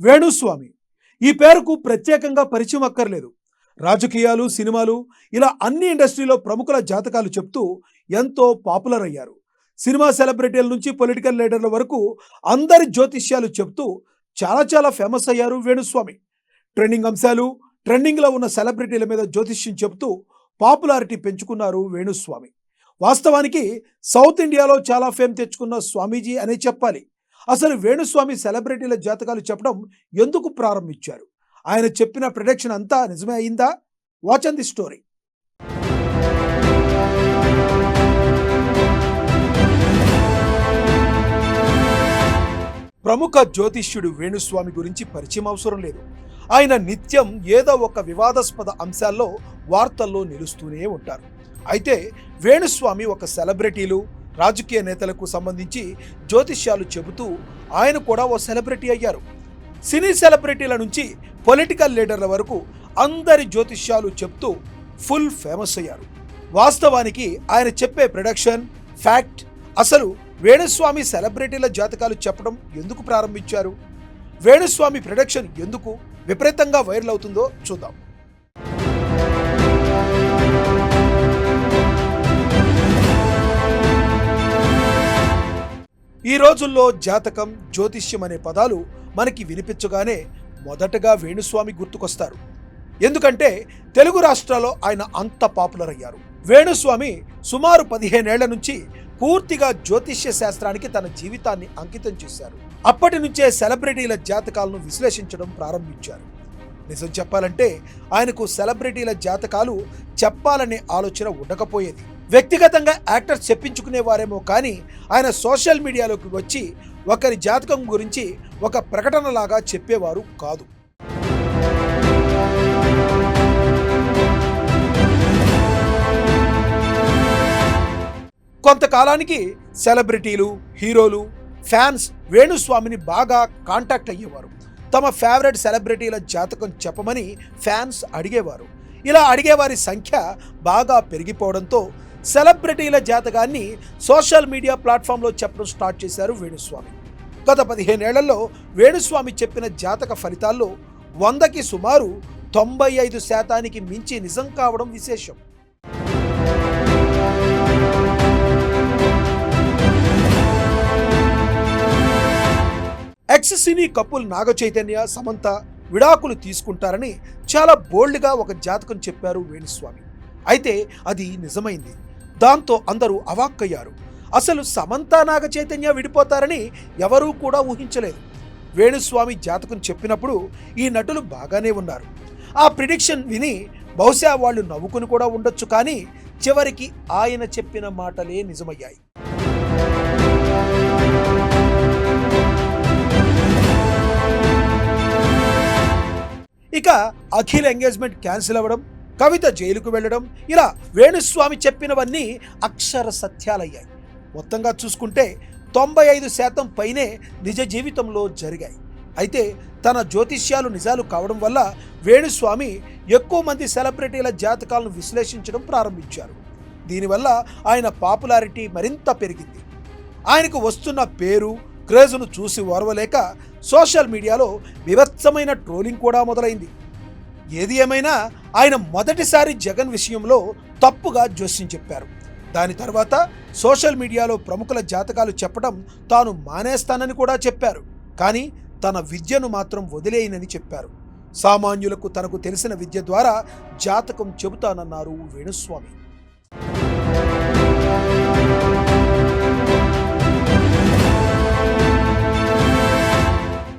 వేణుస్వామి. ఈ పేరుకు ప్రత్యేకంగా పరిచయం అక్కర్లేదు. రాజకీయాలు సినిమాలు ఇలా అన్ని ఇండస్ట్రీలో ప్రముఖుల జాతకాలు చెప్తూ ఎంతో పాపులర్ అయ్యారు. సినిమా సెలబ్రిటీల నుంచి పొలిటికల్ లీడర్ల వరకు అందరి జ్యోతిష్యాలు చెప్తూ చాలా చాలా ఫేమస్ అయ్యారు వేణుస్వామి. ట్రెండింగ్ అంశాలు ట్రెండింగ్లో ఉన్న సెలబ్రిటీల మీద జ్యోతిష్యం చెప్తూ పాపులారిటీ పెంచుకున్నారు వేణుస్వామి. వాస్తవానికి సౌత్ ఇండియాలో చాలా ఫేమ్ తెచ్చుకున్న స్వామీజీ అనే చెప్పాలి. అసలు వేణుస్వామి సెలబ్రిటీల జాతకాలు చెప్పడం ఎందుకు ప్రారంభించారు? ఆయన చెప్పిన ప్రొడక్షన్ అంతా నిజమే అయిందా? వాచ్ అన్ ది స్టోరీ ప్రముఖ జ్యోతిష్యుడు వేణుస్వామి గురించి పరిచయం అవసరం లేదు. ఆయన నిత్యం ఏదో ఒక వివాదాస్పద అంశాల్లో వార్తల్లో నిలుస్తూనే ఉంటారు. అయితే వేణుస్వామి ఒక సెలబ్రిటీలు రాజకీయ నేతలకు సంబంధించి జ్యోతిష్యాలు చెబుతూ ఆయన కూడా ఓ సెలబ్రిటీ అయ్యారు. సినీ సెలబ్రిటీల నుంచి పొలిటికల్ లీడర్ల వరకు అందరి జ్యోతిష్యాలు చెప్తూ ఫుల్ ఫేమస్ అయ్యారు. వాస్తవానికి ఆయన చెప్పే ప్రొడక్షన్ ఫ్యాక్ట్ అసలు వేణుస్వామి సెలబ్రిటీల జాతకాలు చెప్పడం ఎందుకు ప్రారంభించారు? వేణుస్వామి ప్రొడక్షన్ ఎందుకు విపరీతంగా వైరల్ అవుతుందో చూద్దాం. ఈ రోజుల్లో జాతకం జ్యోతిష్యం అనే పదాలు మనకి వినిపించగానే మొదటగా వేణుస్వామి గుర్తుకొస్తారు. ఎందుకంటే తెలుగు రాష్ట్రాల్లో ఆయన అంత పాపులర్ అయ్యారు వేణుస్వామి సుమారు పదిహేనేళ్ళ నుంచి పూర్తిగా జ్యోతిష్య శాస్త్రానికి తన జీవితాన్ని అంకితం చేశారు. అప్పటి నుంచే సెలబ్రిటీల జాతకాలను విశ్లేషించడం ప్రారంభించారు. నిజం చెప్పాలంటే ఆయనకు సెలబ్రిటీల జాతకాలు చెప్పాలనే ఆలోచన ఉండకపోయేది. వ్యక్తిగతంగా యాక్టర్స్ చెప్పించుకునేవారేమో కానీ ఆయన సోషల్ మీడియాలోకి వచ్చి ఒకరి జాతకం గురించి ఒక ప్రకటనలాగా చెప్పేవారు కాదు. కొంతకాలానికి సెలబ్రిటీలు హీరోలు ఫ్యాన్స్ వేణుస్వామిని బాగా కాంటాక్ట్ అయ్యేవారు. తమ ఫేవరెట్ సెలబ్రిటీల జాతకం చెప్పమని ఫ్యాన్స్ అడిగేవారు. ఇలా అడిగేవారి సంఖ్య బాగా పెరిగిపోవడంతో సెలబ్రిటీల జాతకాన్ని సోషల్ మీడియా ప్లాట్ఫామ్లో చెప్పడం స్టార్ట్ చేశారు వేణుస్వామి. గత పదిహేనేళ్ళలో వేణుస్వామి చెప్పిన జాతక ఫలితాల్లో వందకి సుమారు తొంభై ఐదు శాతానికి మించి నిజం కావడం విశేషం. Ex cine couple Naga Chaitanya Samantha విడాకులు తీసుకుంటారని చాలా బోల్డ్గా ఒక జాతకం చెప్పారు వేణుస్వామి. అయితే అది నిజమైంది. దాంతో అందరూ అవాక్కయ్యారు. అసలు సమంతా నాగ చైతన్య విడిపోతారని ఎవరూ కూడా ఊహించలేదు. వేణుస్వామి జాతకం చెప్పినప్పుడు ఈ నటులు బాగానే ఉన్నారు. ఆ ప్రిడిక్షన్ విని బహుశా వాళ్ళు నవ్వుకుని కూడా ఉండొచ్చు కానీ చివరికి ఆయన చెప్పిన మాటలే నిజమయ్యాయి. ఇక అఖిల్ ఎంగేజ్మెంట్ క్యాన్సిల్ అవ్వడం కవిత జైలుకు వెళ్ళడం ఇలా వేణుస్వామి చెప్పినవన్నీ అక్షర సత్యాలయ్యాయి. మొత్తంగా చూసుకుంటే తొంభై ఐదు శాతం పైనే నిజ జీవితంలో జరిగాయి. అయితే తన జ్యోతిష్యాలు నిజాలు కావడం వల్ల వేణుస్వామి ఎక్కువ మంది సెలబ్రిటీల జాతకాలను విశ్లేషించడం ప్రారంభించారు. దీనివల్ల ఆయన పాపులారిటీ మరింత పెరిగింది. ఆయనకు వస్తున్న పేరు క్రేజును చూసి ఓర్వలేక సోషల్ మీడియాలో వివత్సమైన ట్రోలింగ్ కూడా మొదలైంది. ఏది ఏమైనా ఆయన మొదటిసారి జగన్ విషయంలో తప్పుగా జోస్యం చెప్పారు. దాని తర్వాత సోషల్ మీడియాలో ప్రముఖుల జాతకాలు చెప్పడం తాను మానేస్తానని కూడా చెప్పారు. కానీ తన విద్యను మాత్రం వదిలేయనని చెప్పారు. సామాన్యులకు తనకు తెలిసిన విద్య ద్వారా జాతకం చెబుతానన్నారు వేణుస్వామి.